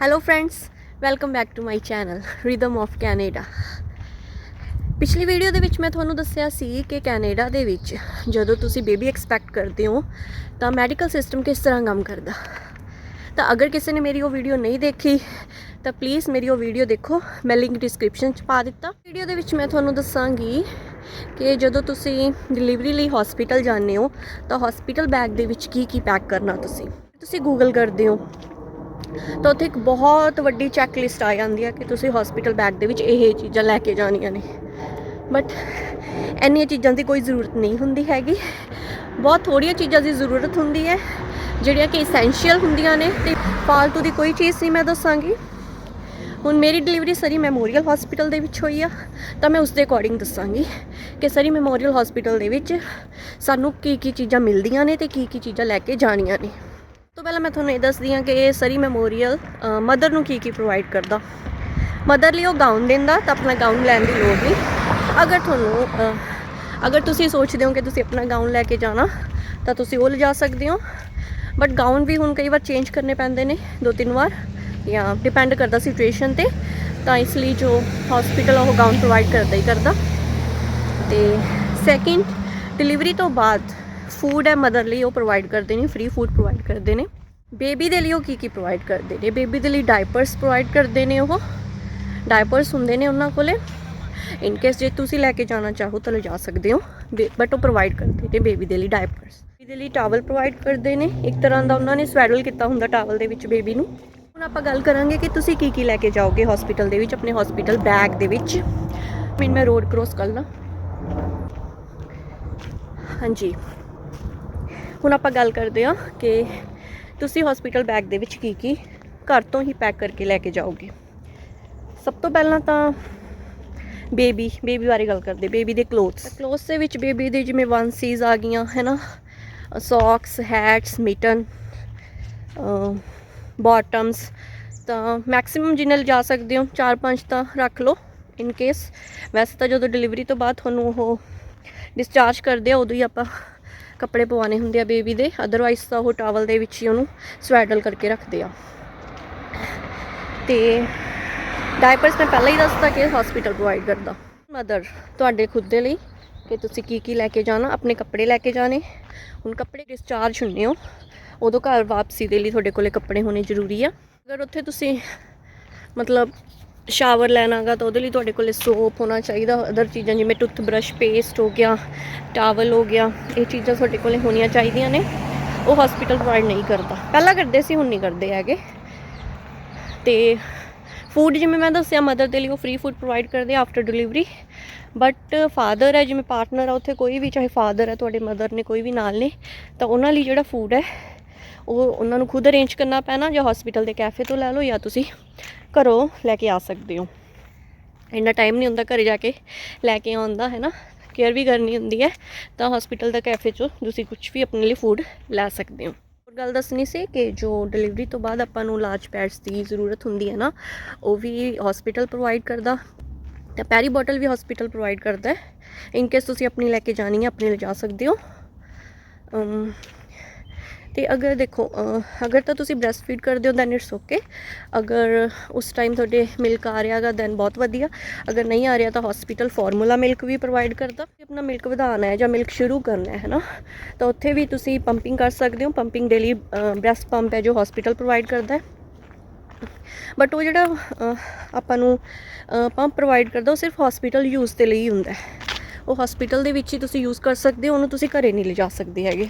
Hello friends welcome back to my channel rhythm of Canada ਪਿਛਲੀ video ਦੇ ਵਿੱਚ ਮੈਂ ਤੁਹਾਨੂੰ ਦੱਸਿਆ ਸੀ ਕਿ ਕੈਨੇਡਾ ਦੇ ਵਿੱਚ ਜਦੋਂ ਤੁਸੀਂ ਬੇਬੀ ਐਕਸਪੈਕਟ ਕਰਦੇ ਹੋ, ਤਾਂ ਮੈਡੀਕਲ ਸਿਸਟਮ ਕਿਸ ਤਰ੍ਹਾਂ ਕੰਮ ਕਰਦਾ? ਤਾਂ ਅਗਰ ਕਿਸੇ ਨੇ ਮੇਰੀ ਉਹ ਵੀਡੀਓ ਨਹੀਂ ਦੇਖੀ, ਤਾਂ ਪਲੀਜ਼ ਮੇਰੀ ਉਹ ਵੀਡੀਓ ਦੇਖੋ, ਮੈਂ ਲਿੰਕ ਡਿਸਕ੍ਰਿਪਸ਼ਨ 'ਚ ਪਾ ਦਿੱਤਾ। ਵੀਡੀਓ ਦੇ ਵਿੱਚ ਮੈਂ ਤੁਹਾਨੂੰ ਦੱਸਾਂਗੀ ਕਿ ਜਦੋਂ ਤੁਸੀਂ ਡਿਲੀਵਰੀ ਲਈ ਹਸਪੀਟਲ ਜਾਂਦੇ ਹੋ, ਤਾਂ ਹਸਪੀਟਲ ਬੈਗ ਦੇ ਵਿੱਚ ਕੀ ਕੀ ਪੈਕ ਕਰਨਾ ਤੁਸੀਂ? ਤੁਸੀਂ ਗੂਗਲ ਕਰਦੇ ਹੋ। ਤਾਂ ਉੱਥੇ ਇੱਕ ਬਹੁਤ ਵੱਡੀ ਚੈੱਕ ਲਿਸਟ ਆ ਜਾਂਦੀ ਹੈ ਕਿ ਤੁਸੀਂ ਹਸਪੀਟਲ ਬੈਗ ਦੇ ਵਿੱਚ ਇਹ ਚੀਜ਼ਾਂ ਲੈ ਕੇ ਜਾਣੀਆਂ ਨੇ। ਬਟ ਇੰਨੀਆਂ ਚੀਜ਼ਾਂ ਦੀ ਕੋਈ ਜ਼ਰੂਰਤ ਨਹੀਂ ਹੁੰਦੀ ਹੈਗੀ। ਬਹੁਤ ਥੋੜੀਆਂ ਚੀਜ਼ਾਂ ਦੀ ਜ਼ਰੂਰਤ ਹੁੰਦੀ ਹੈ, ਜਿਹੜੀਆਂ ਕਿ ਐਸੈਂਸ਼ੀਅਲ ਹੁੰਦੀਆਂ ਨੇ ਤੇ ਫਾਲਤੂ ਦੀ ਕੋਈ ਚੀਜ਼ ਨਹੀਂ ਮੈਂ ਦੱਸਾਂਗੀ। ਹੁਣ ਮੇਰੀ ਡਿਲੀਵਰੀ ਸਰੀ ਮੈਮੋਰੀਅਲ ਹਸਪੀਟਲ ਦੇ ਵਿੱਚ ਹੋਈ ਆ, ਤਾਂ ਮੈਂ ਉਸ ਦੇ ਅਕੋਰਡਿੰਗ ਦੱਸਾਂਗੀ ਕਿ ਸਰੀ ਮੈਮੋਰੀਅਲ ਹਸਪੀਟਲ ਦੇ ਵਿੱਚ ਸਾਨੂੰ ਕੀ ਕੀ ਚੀਜ਼ਾਂ ਮਿਲਦੀਆਂ ਨੇ ਤੇ ਕੀ ਕੀ ਚੀਜ਼ਾਂ ਲੈ ਕੇ ਜਾਣੀਆਂ ਨੇ। ਤੋਂ ਪਹਿਲਾਂ ਮੈਂ ਤੁਹਾਨੂੰ ਇਹ ਦੱਸਦੀ ਹਾਂ ਕਿ ਇਹ ਸਰੀ ਮੈਮੋਰੀਅਲ ਮਦਰ ਨੂੰ ਕੀ ਕੀ ਪ੍ਰੋਵਾਈਡ ਕਰਦਾ। ਮਦਰ ਲਈ ਉਹ ਗਾਊਨ ਦਿੰਦਾ ਤਾਂ ਆਪਣਾ ਗਾਊਨ ਲੈਣ ਦੀ ਲੋੜ ਨਹੀਂ। ਅਗਰ ਤੁਹਾਨੂੰ ਅਗਰ ਤੁਸੀਂ ਸੋਚਦੇ ਹੋ ਕਿ ਤੁਸੀਂ ਆਪਣਾ ਗਾਊਨ ਲੈ ਕੇ ਜਾਣਾ, ਤਾਂ ਤੁਸੀਂ ਉਹ ਲਿਜਾ ਸਕਦੇ ਹੋ। ਬਟ ਗਾਊਨ ਵੀ ਹੁਣ ਕਈ ਵਾਰ ਚੇਂਜ ਕਰਨੇ ਪੈਂਦੇ ਨੇ, ਦੋ ਤਿੰਨ ਵਾਰ, ਜਾਂ ਡਿਪੈਂਡ ਕਰਦਾ ਸਿਚੁਏਸ਼ਨ ਤੇ, ਤਾਂ ਇਸ ਲਈ ਜੋ ਹਸਪੀਟਲ ਉਹ ਗਾਊਨ ਪ੍ਰੋਵਾਈਡ ਕਰਦਾ ਹੀ ਕਰਦਾ। ਤੇ ਸੈਕਿੰਡ ਡਿਲੀਵਰੀ ਤੋਂ ਬਾਅਦ ਫੂਡ ਹੈ ਮਦਰ ਲਈ, ਉਹ ਪ੍ਰੋਵਾਈਡ ਕਰਦੇ ਨੇ ਫ੍ਰੀ ਫੂਡ ਪ੍ਰੋਵਾਈਡ ਕਰਦੇ ਨੇ। ਬੇਬੀ ਦੇ ਲਈ ਉਹ ਕੀ ਕੀ ਪ੍ਰੋਵਾਈਡ ਕਰਦੇ ਨੇ? ਬੇਬੀ ਦੇ ਲਈ ਡਾਈਪਰਸ ਪ੍ਰੋਵਾਈਡ ਕਰਦੇ ਨੇ ਉਹ। ਡਾਈਪਰਸ ਹੁੰਦੇ ਨੇ ਉਹਨਾਂ ਕੋਲੇ। ਇਨ ਕੇਸ ਜੇ ਤੁਸੀਂ ਲੈ ਕੇ ਜਾਣਾ ਚਾਹੋ ਤਾਂ ਲਿਜਾ ਸਕਦੇ ਹੋ। ਬਟ ਉਹ ਪ੍ਰੋਵਾਈਡ ਕਰਦੇ ਨੇ ਬੇਬੀ ਦੇ ਲਈ ਡਾਈਪਰਸ ਬੇਬੀ ਦੇ ਲਈ ਟਾਵਲ ਪ੍ਰੋਵਾਈਡ ਕਰਦੇ ਨੇ। ਇੱਕ ਤਰ੍ਹਾਂ ਦਾ ਉਹਨਾਂ ਨੇ ਸਵੈਡਲ ਕੀਤਾ ਹੁੰਦਾ ਟਾਵਲ ਦੇ ਵਿੱਚ ਬੇਬੀ ਨੂੰ। ਹੁਣ ਆਪਾਂ ਗੱਲ ਕਰਾਂਗੇ ਕਿ ਤੁਸੀਂ ਕੀ ਕੀ ਲੈ ਕੇ ਜਾਓਗੇ ਹਸਪੀਟਲ ਦੇ ਵਿੱਚ, ਆਪਣੇ ਹਸਪੀਟਲ ਬੈਗ ਦੇ ਵਿੱਚ। ਮੀਨ ਮੈਂ ਰੋਡ ਕ੍ਰੋਸ ਕਰ ਹਾਂਜੀ। ਹੁਣ ਆਪਾਂ ਗੱਲ ਕਰਦੇ ਹਾਂ ਕਿ ਤੁਸੀਂ ਹਸਪੀਟਲ ਬੈਗ ਦੇ ਵਿੱਚ ਕੀ ਕੀ ਘਰ ਤੋਂ ਹੀ ਪੈਕ ਕਰਕੇ ਲੈ ਕੇ ਜਾਓਗੇ। ਸਭ ਤੋਂ ਪਹਿਲਾਂ ਤਾਂ ਬੇਬੀ ਬੇਬੀ ਬਾਰੇ ਗੱਲ ਕਰਦੇ ਬੇਬੀ ਦੇ ਕਲੋਥਸ ਕਲੋਥਸ ਦੇ ਵਿੱਚ ਬੇਬੀ ਦੇ ਜਿਵੇਂ ਵਨ ਸੀਜ਼ ਆ ਗਈਆਂ ਹੈ ਨਾ ਸੌਕਸ ਹੈਟਸ ਮਿਟਨ ਬਾਟਮਸ ਤਾਂ ਮੈਕਸਿਮਮ ਜਿੰਨੇ ਲਿਜਾ ਸਕਦੇ ਹੋ 4-5 ਤਾਂ ਰੱਖ ਲਓ ਇਨ ਕੇਸ ਵੈਸੇ ਤਾਂ ਜਦੋਂ ਡਿਲੀਵਰੀ ਤੋਂ ਬਾਅਦ ਤੁਹਾਨੂੰ ਉਹ ਡਿਸਚਾਰਜ ਕਰਦੇ ਆ, ਉਦੋਂ ਹੀ ਆਪਾਂ ਕੱਪੜੇ ਪਵਾਉਣੇ ਹੁੰਦੇ ਆ ਬੇਬੀ ਦੇ ਅਦਰਵਾਈਜ਼ ਤਾਂ ਉਹ ਟਾਵਲ ਦੇ ਵਿੱਚ ਹੀ ਉਹਨੂੰ ਸਵੈਡਲ ਕਰਕੇ ਰੱਖਦੇ ਆ। ਤੇ ਡਾਈਪਰਸ ਮੈਂ ਪਹਿਲਾਂ ਹੀ ਦੱਸਤਾ ਕਿ ਹਸਪੀਟਲ ਪ੍ਰੋਵਾਈਡ ਕਰਦਾ। ਮਦਰ ਤੁਹਾਡੇ ਖੁਦ ਦੇ ਲਈ ਕਿ ਤੁਸੀਂ ਕੀ ਕੀ ਲੈ ਕੇ ਜਾਣਾ, ਆਪਣੇ ਕੱਪੜੇ ਲੈ ਕੇ ਜਾਣੇ, ਹੁਣ ਕੱਪੜੇ ਡਿਸਚਾਰਜ ਹੁੰਨੇ ਹੋ, ਉਦੋਂ ਘਰ ਵਾਪਸੀ ਦੇ ਲਈ ਤੁਹਾਡੇ ਕੋਲੇ ਕੱਪੜੇ ਹੋਣੇ ਜ਼ਰੂਰੀ ਆ। ਅਗਰ ਉੱਥੇ ਤੁਸੀਂ ਮਤਲਬ ਸ਼ਾਵਰ ਲੈਣਾਗਾ ਤਾਂ ਉਹਦੇ ਲਈ ਤੁਹਾਡੇ ਕੋਲੇ ਸੋਪ ਹੋਣਾ ਚਾਹੀਦਾ ਅਦਰ ਚੀਜ਼ਾਂ ਜਿਵੇਂ ਟੁੱਥ ਬ੍ਰਸ਼ ਪੇਸਟ ਹੋ ਗਿਆ ਟਾਵਲ ਹੋ ਗਿਆ, ਇਹ ਚੀਜ਼ਾਂ ਤੁਹਾਡੇ ਕੋਲੇ ਹੋਣੀਆਂ ਚਾਹੀਦੀਆਂ ਨੇ। ਉਹ ਹਸਪੀਟਲ ਪ੍ਰੋਵਾਈਡ ਨਹੀਂ ਕਰਦਾ। ਪਹਿਲਾਂ ਕਰਦੇ ਸੀ, ਹੁਣ ਨਹੀਂ ਕਰਦੇ ਹੈਗੇ। ਤੇ ਫੂਡ ਜਿਵੇਂ ਮੈਂ ਦੱਸਿਆ ਮਦਰ ਦੇ ਲਈ ਉਹ ਫ੍ਰੀ ਫੂਡ ਪ੍ਰੋਵਾਈਡ ਕਰਦੇ ਆਫਟਰ ਡਿਲੀਵਰੀ ਬਟ ਫਾਦਰ ਹੈ, ਜਿਵੇਂ ਪਾਰਟਨਰ ਆ, ਉੱਥੇ ਕੋਈ ਵੀ, ਚਾਹੇ ਫਾਦਰ ਹੈ, ਤੁਹਾਡੇ ਮਦਰ ਨੇ ਕੋਈ ਵੀ ਨਾਲ ਨੇ, ਤਾਂ ਉਹਨਾਂ ਲਈ ਜਿਹੜਾ ਫੂਡ ਹੈ ਉਹ ਉਹਨਾਂ ਨੂੰ ਖੁਦ ਅਰੇਂਜ ਕਰਨਾ ਪੈਣਾ, ਜਾਂ ਹਸਪੀਟਲ ਦੇ ਕੈਫੇ ਤੋਂ ਲੈ ਲਓ, ਜਾਂ ਤੁਸੀਂ ਘਰੋਂ ਲੈ ਕੇ ਆ ਸਕਦੇ ਹੋ। ਇੰਨਾ ਟਾਈਮ ਨਹੀਂ ਹੁੰਦਾ ਘਰੇ ਜਾ ਕੇ ਲੈ ਕੇ ਆਉਣ ਦਾ, ਹੈ ਨਾ? ਕੇਅਰ ਵੀ ਕਰਨੀ ਹੁੰਦੀ ਹੈ, ਤਾਂ ਹਸਪੀਟਲ ਦਾ ਕੈਫੇ 'ਚੋਂ ਤੁਸੀਂ ਕੁਝ ਵੀ ਆਪਣੇ ਲਈ ਫੂਡ ਲੈ ਸਕਦੇ ਹੋ। ਗੱਲ ਦੱਸਣੀ ਸੀ ਕਿ ਜੋ ਡਿਲੀਵਰੀ ਤੋਂ ਬਾਅਦ ਆਪਾਂ ਨੂੰ ਲਾਰਜ ਪੈਡਸ ਦੀ ਜ਼ਰੂਰਤ ਹੁੰਦੀ ਹੈ ਨਾ, ਉਹ ਵੀ ਹਸਪੀਟਲ ਪ੍ਰੋਵਾਈਡ ਕਰਦਾ। ਤਾਂ ਪੈਰੀ ਬੋਟਲ ਵੀ ਹਸਪੀਟਲ ਪ੍ਰੋਵਾਈਡ ਕਰਦਾ ਹੈ। ਇਨ ਕੇਸ ਤੁਸੀਂ ਆਪਣੀ ਲੈ ਕੇ ਜਾਣੀ ਹੈ, ਆਪਣੀ ਲਿਜਾ ਸਕਦੇ ਹੋ। ਤੇ ਅਗਰ ਦੇਖੋ ਅਗਰ ਤਾਂ ਤੁਸੀਂ ਬ੍ਰੈਸਟ ਫੀਡ ਕਰਦੇ ਹੋ ਦੈਨ ਇਟਸ ਓਕੇ ਅਗਰ ਉਸ ਟਾਈਮ ਤੁਹਾਡੇ ਮਿਲਕ ਆ ਰਿਹਾਗਾ ਦੈਨ ਬਹੁਤ ਵਧੀਆ. ਅਗਰ ਨਹੀਂ ਆ ਰਿਹਾ ਤਾਂ ਹਸਪੀਟਲ ਫਾਰਮੂਲਾ ਮਿਲਕ ਵੀ ਪ੍ਰੋਵਾਈਡ ਕਰਦਾ। ਆਪਣਾ ਮਿਲਕ ਵਧਾਉਣਾ ਹੈ ਜਾਂ ਮਿਲਕ ਸ਼ੁਰੂ ਕਰਨਾ ਹੈ ਨਾ ਤਾਂ ਉੱਥੇ ਵੀ ਤੁਸੀਂ ਪੰਪਿੰਗ ਕਰ ਸਕਦੇ ਹੋ। ਪੰਪਿੰਗ ਡੇਲੀ ਲਈ ਬ੍ਰੈਸਟ ਪੰਪ ਹੈ ਜੋ ਹਸਪੀਟਲ ਪ੍ਰੋਵਾਈਡ ਕਰਦਾ ਹੈ। ਬਟ ਉਹ ਜਿਹੜਾ ਆਪਾਂ ਨੂੰ ਪੰਪ ਪ੍ਰੋਵਾਈਡ ਕਰਦਾ, ਉਹ ਸਿਰਫ ਹਸਪੀਟਲ ਯੂਜ਼ ਦੇ ਲਈ ਹੀ ਹੁੰਦਾ ਹੈ। ਉਹ ਹਸਪੀਟਲ ਦੇ ਵਿੱਚ ਹੀ ਤੁਸੀਂ ਯੂਜ਼ ਕਰ ਸਕਦੇ ਹੋ, ਉਹਨੂੰ ਤੁਸੀਂ ਘਰੇ ਨਹੀਂ ਲਿਜਾ ਸਕਦੇ ਹੈਗੇ।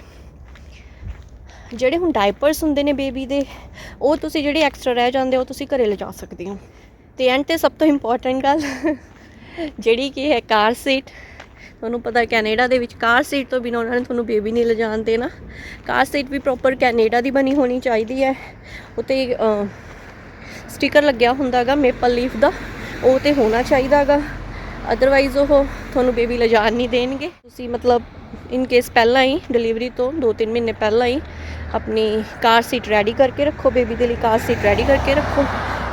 ਜਿਹੜੇ ਹੁਣ ਡਾਈਪਰਸ ਹੁੰਦੇ ਨੇ ਬੇਬੀ ਦੇ, ਉਹ ਤੁਸੀਂ ਜਿਹੜੇ ਐਕਸਟਰਾ ਰਹਿ ਜਾਂਦੇ ਉਹ ਤੁਸੀਂ ਘਰੇ ਲਿਜਾ ਸਕਦੇ ਹੋ। ਤੇ ਐਂਡ ਤੇ ਸਭ ਤੋਂ ਇੰਪੋਰਟੈਂਟ ਗੱਲ, ਜਿਹੜੀ ਕਿ ਹੈ ਕਾਰ ਸੀਟ ਤੁਹਾਨੂੰ ਪਤਾ ਕੈਨੇਡਾ ਦੇ ਵਿੱਚ ਕਾਰ ਸੀਟ ਤੋਂ ਬਿਨਾਂ ਉਹਨਾਂ ਨੇ ਤੁਹਾਨੂੰ ਬੇਬੀ ਨਹੀਂ ਲਿਜਾਣ ਦੇਣਾ। ਕਾਰ ਸੀਟ ਵੀ ਪ੍ਰੋਪਰ ਕੈਨੇਡਾ ਦੀ ਬਣੀ ਹੋਣੀ ਚਾਹੀਦੀ ਹੈ। ਉਤੇ ਸਟicker ਲੱਗਿਆ ਹੁੰਦਾਗਾ ਮੇਪਲ ਲੀਫ ਦਾ। ਉਹ ਤੇ ਹੋਣਾ ਚਾਹੀਦਾਗਾ ਅਦਰਵਾਈਜ਼ ਉਹ ਤੁਹਾਨੂੰ ਬੇਬੀ ਲਿਜਾਣ ਨਹੀਂ ਦੇਣਗੇ। ਤੁਸੀਂ ਮਤਲਬ ਇਨ ਕੇਸ ਪਹਿਲਾਂ ਹੀ ਡਿਲੀਵਰੀ ਤੋਂ 2-3 ਮਹੀਨੇ ਪਹਿਲਾਂ ਹੀ ਆਪਣੀ ਕਾਰ ਸੀਟ ਰੈਡੀ ਕਰਕੇ ਰੱਖੋ ਬੇਬੀ ਦੇ ਲਈ ਕਾਰ ਸੀਟ ਰੈਡੀ ਕਰਕੇ ਰੱਖੋ।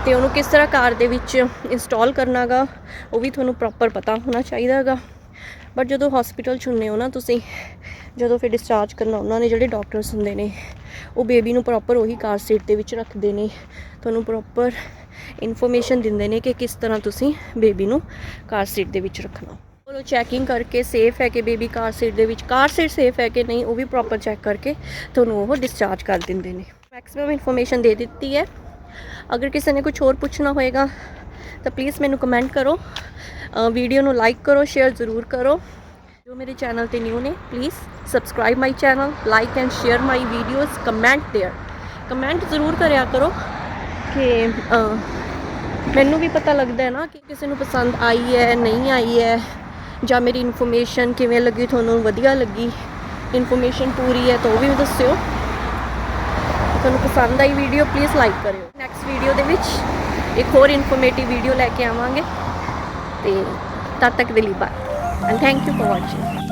ਤੇ ਉਹਨੂੰ ਕਿਸ ਤਰ੍ਹਾਂ ਕਾਰ ਦੇ ਵਿੱਚ ਇੰਸਟਾਲ ਕਰਨਾਗਾ, ਉਹ ਵੀ ਤੁਹਾਨੂੰ ਪ੍ਰੋਪਰ ਪਤਾ ਹੋਣਾ ਚਾਹੀਦਾਗਾ। ਬਟ ਜਦੋਂ ਹਸਪੀਟਲ ਚ ਹੁੰਦੇ ਹੋ ਨਾ ਤੁਸੀਂ, ਜਦੋਂ ਫਿਰ ਡਿਸਚਾਰਜ ਕਰਨਾ ਉਹਨਾਂ ਨੇ, ਜਿਹੜੇ ਡਾਕਟਰਸ ਹੁੰਦੇ ਨੇ, ਉਹ ਬੇਬੀ ਨੂੰ ਪ੍ਰੋਪਰ ਉਹੀ ਕਾਰ ਸੀਟ ਦੇ ਵਿੱਚ ਰੱਖਦੇ ਨੇ। ਤੁਹਾਨੂੰ ਪ੍ਰੋਪਰ ਇਨਫੋਰਮੇਸ਼ਨ ਦਿੰਦੇ ਨੇ ਕਿ ਕਿਸ ਤਰ੍ਹਾਂ ਤੁਸੀਂ ਬੇਬੀ ਨੂੰ ਕਾਰ ਸੀਟ ਦੇ ਵਿੱਚ ਰੱਖਣਾ। ਉਹ ਚੈਕਿੰਗ ਕਰਕੇ ਸੇਫ ਹੈ ਕਿ ਬੇਬੀ ਕਾਰ ਸੀਟ ਦੇ ਵਿੱਚ ਕਾਰ ਸੀਟ ਸੇਫ ਹੈ ਕਿ ਨਹੀਂ ਉਹ ਵੀ ਪ੍ਰੋਪਰ ਚੈੱਕ ਕਰਕੇ ਤੁਹਾਨੂੰ ਉਹ ਡਿਸਚਾਰਜ ਕਰ ਦਿੰਦੇ ਨੇ ਮੈਕਸਿਮਮ ਇਨਫੋਰਮੇਸ਼ਨ ਦੇ ਦਿੱਤੀ ਹੈ ਅਗਰ ਕਿਸੇ ਨੇ ਕੁਝ ਹੋਰ ਪੁੱਛਣਾ ਹੋਏਗਾ ਤਾਂ ਪਲੀਜ਼ ਮੈਨੂੰ ਕਮੈਂਟ ਕਰੋ ਵੀਡੀਓ ਨੂੰ ਲਾਈਕ ਕਰੋ ਸ਼ੇਅਰ ਜ਼ਰੂਰ ਕਰੋ ਜੋ ਮੇਰੇ ਚੈਨਲ ਤੇ ਨਿਊ ਨੇ please subscribe my channel like and share my videos comment there comment ਜ਼ਰੂਰ ਕਰਿਆ ਕਰੋ ਕਿ ਅਹ, ਮੈਨੂੰ ਵੀ ਪਤਾ ਲੱਗਦਾ ਹੈ ਨਾ ਕਿ ਕਿਸੇ ਨੂੰ ਪਸੰਦ ਆਈ ਹੈ ਨਹੀਂ ਆਈ ਹੈ ਜਾਂ ਮੇਰੀ ਇਨਫੋਰਮੇਸ਼ਨ ਕਿਵੇਂ ਲੱਗੀ, ਤੁਹਾਨੂੰ ਵਧੀਆ ਲੱਗੀ ਇਨਫੋਰਮੇਸ਼ਨ ਪੂਰੀ ਹੈ ਤਾਂ ਉਹ ਵੀ ਦੱਸਿਓ। ਤੁਹਾਨੂੰ ਪਸੰਦ ਆਈ ਵੀਡੀਓ ਪਲੀਜ਼ ਲਾਈਕ ਕਰਿਓ। ਨੈਕਸਟ ਵੀਡੀਓ ਦੇ ਵਿੱਚ ਇੱਕ ਹੋਰ ਇਨਫੋਰਮੇਟਿਵ ਵੀਡੀਓ ਲੈ ਕੇ ਆਵਾਂਗੇ। ਤੇ ਤਦ ਤੱਕ ਦੇ ਲਈ bye and thank you for watching